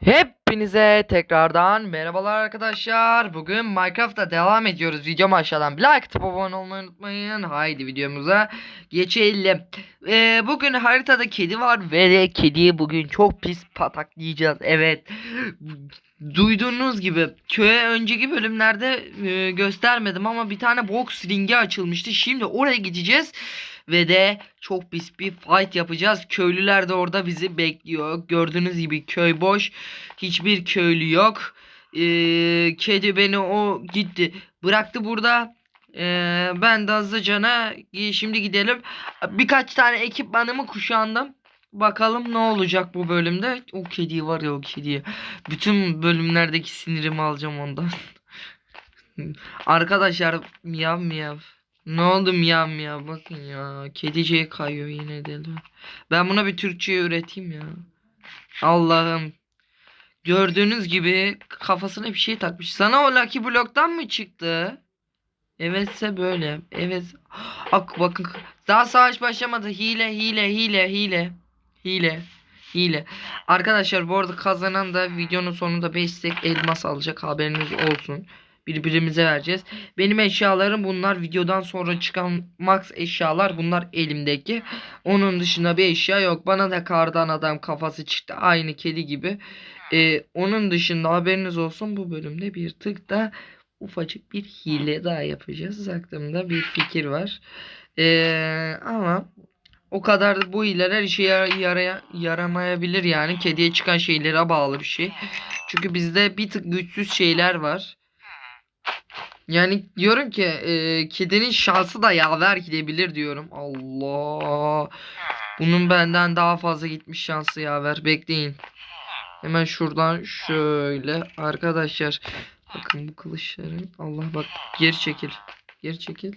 Hepinize tekrardan merhabalar arkadaşlar. Bugün Minecraft'ta devam ediyoruz. Videomu aşağıdan like atıp abone olmayı unutmayın. Haydi videomuza geçelim. Ee, bugün haritada kedi var ve kediyi bugün çok pis pataklayacağız. Evet. Duyduğunuz gibi köye önceki bölümlerde e, göstermedim ama bir tane box ringi açılmıştı. Şimdi oraya gideceğiz ve de çok pis bir fight yapacağız. Köylüler de orada bizi bekliyor. Gördüğünüz gibi köy boş. Hiçbir köylü yok. Ee, kedi beni o gitti. Bıraktı burada. Ee, ben de hızlıcana şimdi gidelim. Birkaç tane ekipmanımı kuşandım. Bakalım ne olacak bu bölümde. O kedi var ya o kedi. Bütün bölümlerdeki sinirimi alacağım ondan. Arkadaşlar miyav miyav. Ne oldu miyav miyav bakın ya. Kediciye kayıyor yine deli. Ben buna bir Türkçe üreteyim ya. Allah'ım. Gördüğünüz gibi kafasına bir şey takmış. Sana o Lucky Block'tan mı çıktı? Evetse böyle. Evet. Ak bakın. Daha savaş başlamadı. Hile hile hile hile. Hile. Hile. Arkadaşlar bu arada kazanan da videonun sonunda 5 stek elmas alacak. Haberiniz olsun. Birbirimize vereceğiz. Benim eşyalarım bunlar. Videodan sonra çıkan max eşyalar bunlar elimdeki. Onun dışında bir eşya yok. Bana da kardan adam kafası çıktı. Aynı kedi gibi. Ee, onun dışında haberiniz olsun bu bölümde bir tık da ufacık bir hile daha yapacağız. Aklımda bir fikir var. Ee, ama o kadar da bu hileler işe yara- yaraya, yaramayabilir yani. Kediye çıkan şeylere bağlı bir şey. Çünkü bizde bir tık güçsüz şeyler var. Yani diyorum ki e, kedinin şansı da yaver gidebilir diyorum. Allah. Bunun benden daha fazla gitmiş şansı yaver. Bekleyin. Hemen şuradan şöyle arkadaşlar. Bakın bu kılıçların. Allah bak geri çekil. Geri çekil.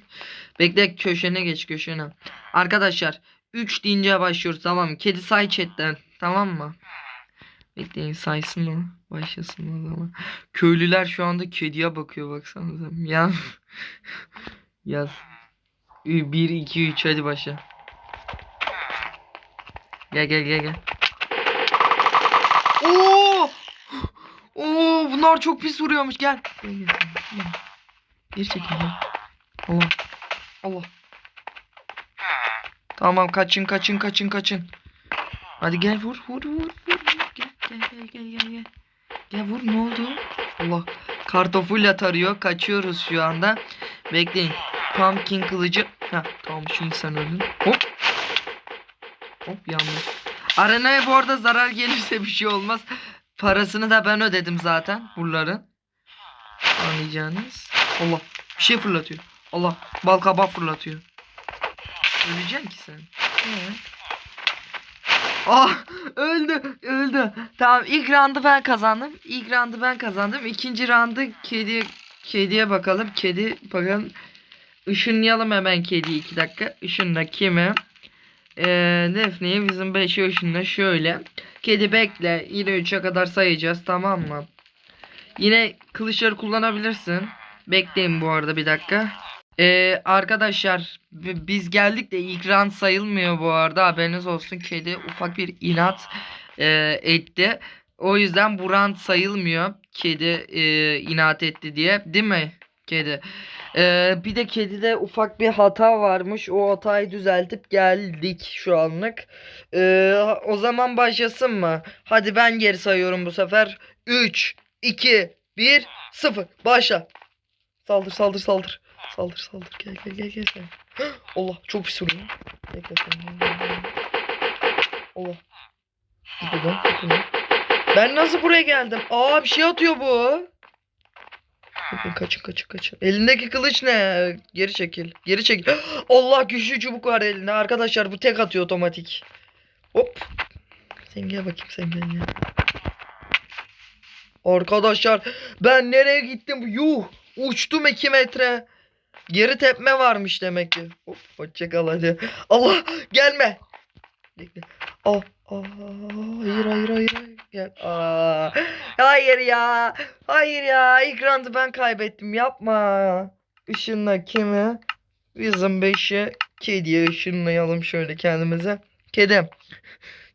Bekle köşene geç köşene. Arkadaşlar 3 deyince başlıyoruz tamam mı? Kedi say chatten tamam mı? Bekleyin saysın o. Başlasın o zaman. Köylüler şu anda kediye bakıyor baksanıza. Ya. Yaz. 1 2 3 hadi başla. Gel gel gel gel. Oo! Oo bunlar çok pis vuruyormuş gel. Gel gel. gel. Geri. Allah. Allah. Tamam kaçın kaçın kaçın kaçın. Hadi gel vur vur vur gel gel gel gel vur ne oldu? Allah. Kartofuyla tarıyor. Kaçıyoruz şu anda. Bekleyin. Pumpkin kılıcı. Ha tamam şimdi sen öldün. Hop. Hop yanlış. Arenaya bu arada zarar gelirse bir şey olmaz. Parasını da ben ödedim zaten buraların. Anlayacağınız. Allah bir şey fırlatıyor. Allah bal kabağı fırlatıyor. Öleceksin ki sen. Ee? Ah öldü öldü. Tamam ilk roundu ben kazandım. İlk roundu ben kazandım. İkinci roundu kedi kediye bakalım. Kedi bakalım. Işınlayalım hemen kediyi iki dakika. Işınla kimi? Ee, Defne'yi bizim 5 ışınla şöyle. Kedi bekle. Yine 3'e kadar sayacağız tamam mı? Yine kılıçları kullanabilirsin. Bekleyin bu arada bir dakika. Ee, arkadaşlar bi- biz geldik de ilk round sayılmıyor bu arada haberiniz olsun kedi ufak bir inat e, etti. O yüzden bu round sayılmıyor kedi e, inat etti diye değil mi kedi? Ee, bir de kedide ufak bir hata varmış o hatayı düzeltip geldik şu anlık. Ee, o zaman başlasın mı? Hadi ben geri sayıyorum bu sefer. 3, 2, 1, 0 başla. Saldır saldır saldır. Saldır saldır gel gel gel gel sen. Allah çok pis vuruyor. Sen. gel, gel, gel. Allah. Buradan, buradan. Ben nasıl buraya geldim? Aa bir şey atıyor bu. Kaçın kaçın kaçın. Elindeki kılıç ne? Geri çekil. Geri çekil. Allah güçlü çubuk var elinde. Arkadaşlar bu tek atıyor otomatik. Hop. Sen gel bakayım sen gel gel. Arkadaşlar ben nereye gittim? Yuh. Uçtum 2 metre. Geri tepme varmış demek ki. Hop, hoşça kal hadi. Allah gelme. Ah, ah, hayır hayır hayır. Gel. Aa, hayır ya. Hayır ya. İlk roundu ben kaybettim. Yapma. Işınla kimi? Bizim beşi kediye ışınlayalım şöyle kendimize. Kedim.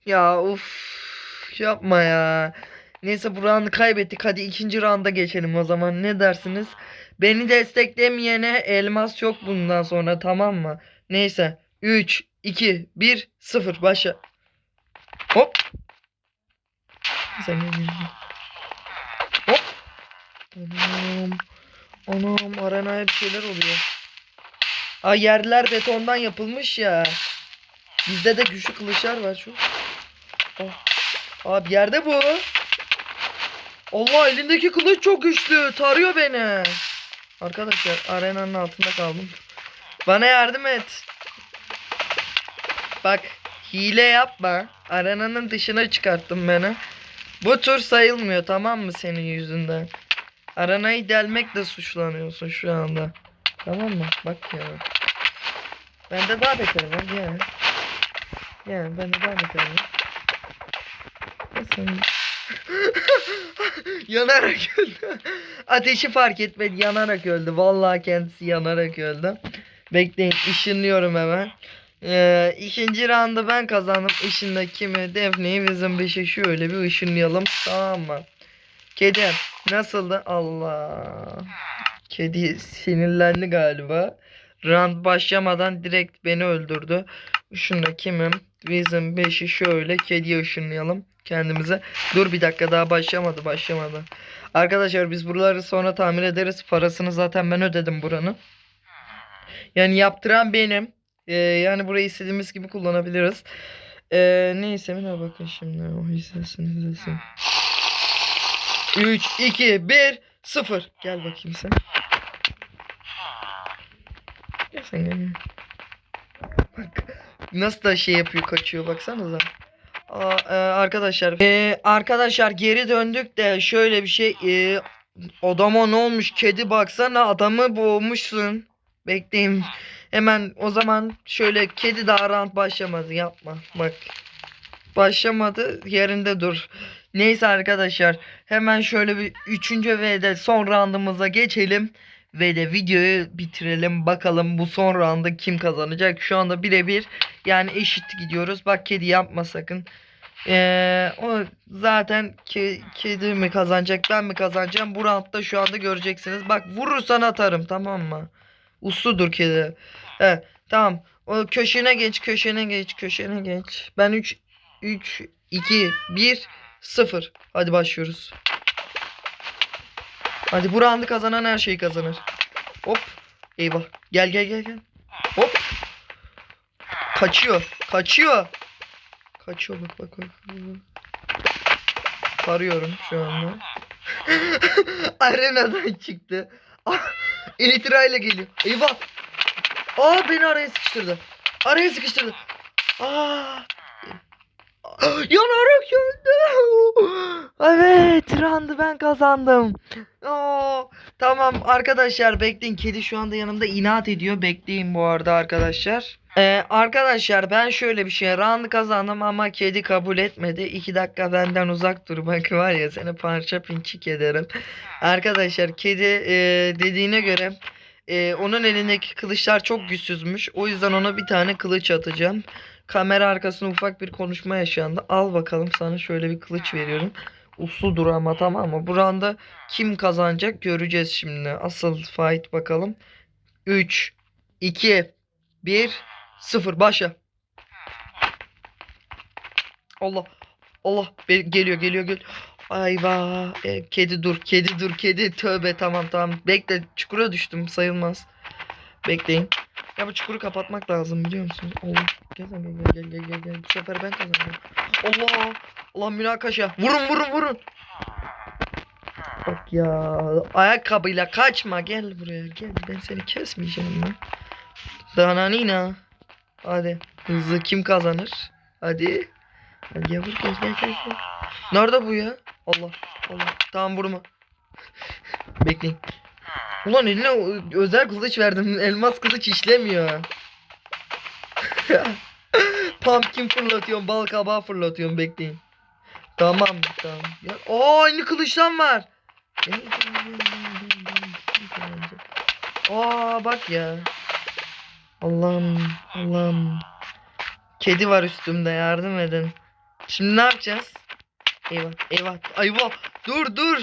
Ya uf. Yapma ya. Neyse bu roundu kaybettik. Hadi ikinci rounda geçelim o zaman. Ne dersiniz? Beni desteklemeyene elmas yok bundan sonra tamam mı? Neyse. 3, 2, 1, 0 başla. Hop. Sen gel. Hop. Anam. Anam arenaya bir şeyler oluyor. Ay yerler betondan yapılmış ya. Bizde de güçlü kılıçlar var şu. Ah. Abi yerde bu. Allah elindeki kılıç çok güçlü. Tarıyor beni. Arkadaşlar arenanın altında kaldım. Bana yardım et. Bak hile yapma. Arenanın dışına çıkarttın beni. Bu tur sayılmıyor tamam mı senin yüzünden? Arenayı delmekle suçlanıyorsun şu anda. Tamam mı? Bak ya. Ben de daha beterim ha gel. Gel ben de daha beterim. Sen... yanarak öldü. Ateşi fark etmedi yanarak öldü. Vallahi kendisi yanarak öldü. Bekleyin ışınlıyorum hemen. Ee, ikinci roundu ben kazandım. Işınla kimi? Defne'yi bizim beşe şöyle bir ışınlayalım. Tamam mı? Kedi nasıldı? Allah. Kedi sinirlendi galiba. Round başlamadan direkt beni öldürdü. Şunda kimim? Bizim 5'i şöyle kediye ışınlayalım kendimize. Dur bir dakika daha başlamadı başlamadı. Arkadaşlar biz buraları sonra tamir ederiz. Parasını zaten ben ödedim buranın. Yani yaptıran benim. Ee, yani burayı istediğimiz gibi kullanabiliriz. Ee, neyse bir bakın şimdi. O izlesin izlesin. 3, 2, 1, 0. Gel bakayım sen. Gel sen gel. Nasıl da şey yapıyor kaçıyor baksanıza. Aa, e, arkadaşlar e, arkadaşlar geri döndük de şöyle bir şey e, adama ne olmuş? Kedi baksana adamı boğmuşsun. Bekleyin hemen o zaman şöyle kedi daha round başlamadı yapma. Bak başlamadı yerinde dur. Neyse arkadaşlar hemen şöyle bir üçüncü ve de son roundumuza geçelim ve de videoyu bitirelim bakalım bu son rounda kim kazanacak şu anda birebir yani eşit gidiyoruz bak kedi yapma sakın ee, o zaten ke kedi mi kazanacak ben mi kazanacağım bu roundda şu anda göreceksiniz. Bak vurursan atarım tamam mı? Usludur kedi. He, tamam. O köşene geç köşene geç köşene geç. Ben 3 3 2 1 0. Hadi başlıyoruz. Hadi bu roundu kazanan her şeyi kazanır. Hop. Eyvah. Gel gel gel gel. Hop. Kaçıyor. Kaçıyor. Kaçıyor bak bak bak. Tarıyorum şu anda. Arenadan çıktı. Elitra ile geliyor. Eyvah. Aa beni araya sıkıştırdı. Araya sıkıştırdı. Aa. Yanarak öldü. Evet, roundu ben kazandım. Oo, tamam arkadaşlar bekleyin. Kedi şu anda yanımda inat ediyor. Bekleyin bu arada arkadaşlar. Ee, arkadaşlar ben şöyle bir şey round kazandım ama kedi kabul etmedi. 2 dakika benden uzak dur bak var ya seni parça pinçik ederim. Arkadaşlar kedi e, dediğine göre e, onun elindeki kılıçlar çok güçsüzmüş. O yüzden ona bir tane kılıç atacağım. Kamera arkasında ufak bir konuşma yaşandı. Al bakalım sana şöyle bir kılıç veriyorum. Usludur ama tamam mı? Bu rounda kim kazanacak göreceğiz şimdi. Asıl fight bakalım. 3 2 1 0 başla. Allah. Allah geliyor geliyor geliyor. Ayva. E, kedi dur. Kedi dur. Kedi. Tövbe tamam tamam. Bekle. Çukura düştüm. Sayılmaz. Bekleyin. Ya bu çukuru kapatmak lazım biliyor musun? Allah. Gel gel gel gel gel gel. Bu sefer ben kazandım. Allah. Allah münakaşa. Vurun vurun vurun. Bak ya. Ayakkabıyla kaçma. Gel buraya. Gel. Ben seni kesmeyeceğim lan. Dananina. Hadi. Hızlı kim kazanır? Hadi. Hadi gel vur gel gel. gel. Nerede bu ya? Allah. Allah. Tamam vurma. Bekleyin. Ulan eline özel kılıç verdim. Elmas kılıç işlemiyor. Pumpkin fırlatıyorum. Bal kabağı fırlatıyorum. Bekleyin. Tamam tamam. Ya, aa aynı kılıçtan var. Aa bak ya. Allah'ım Allah'ım. Kedi var üstümde yardım edin. Şimdi ne yapacağız? Eyvah eyvah eyvah dur dur.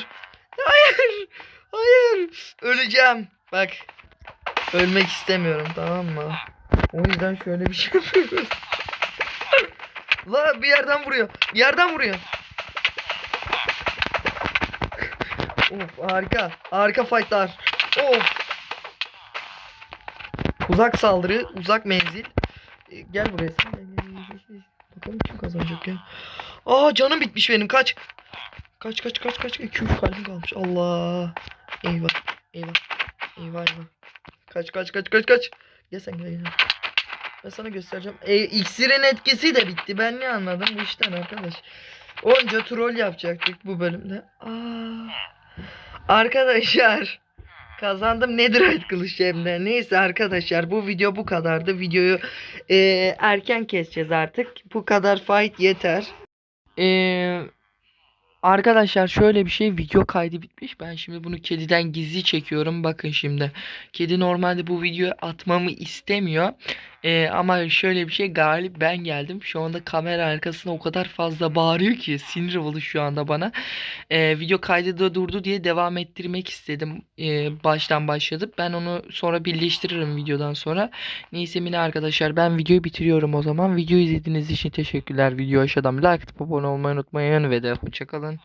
Hayır hayır öleceğim. Bak ölmek istemiyorum tamam mı? O yüzden şöyle bir şey yapıyoruz. La bir yerden vuruyor. Bir yerden vuruyor. of harika. Harika fightlar. Of. Uzak saldırı, uzak menzil. E, Gel buraya. Bakalım kim kazanacak ya. Aa canım bitmiş benim kaç. Kaç kaç kaç kaç. 2 3 kalbim kalmış. Allah. Eyvah. Eyvah. Eyvah eyvah. Kaç kaç kaç kaç kaç. Gel sen gel gel. Ben sana göstereceğim. E, iksirin etkisi de bitti. Ben ne anladım bu işten arkadaş. Onca troll yapacaktık bu bölümde. Aa. Arkadaşlar. Kazandım Netherite kılıç hem de. Neyse arkadaşlar bu video bu kadardı. Videoyu e, erken keseceğiz artık. Bu kadar fight yeter. Eee Arkadaşlar şöyle bir şey video kaydı bitmiş. Ben şimdi bunu kediden gizli çekiyorum. Bakın şimdi. Kedi normalde bu videoyu atmamı istemiyor. Ee, ama şöyle bir şey galip ben geldim. Şu anda kamera arkasında o kadar fazla bağırıyor ki sinir oldu şu anda bana. Ee, video kaydı da durdu diye devam ettirmek istedim. Ee, baştan başladık. Ben onu sonra birleştiririm videodan sonra. Neyse mini arkadaşlar ben videoyu bitiriyorum o zaman. Videoyu izlediğiniz için teşekkürler. Video aşağıdan like atıp abone olmayı unutmayın ve de hoşçakalın.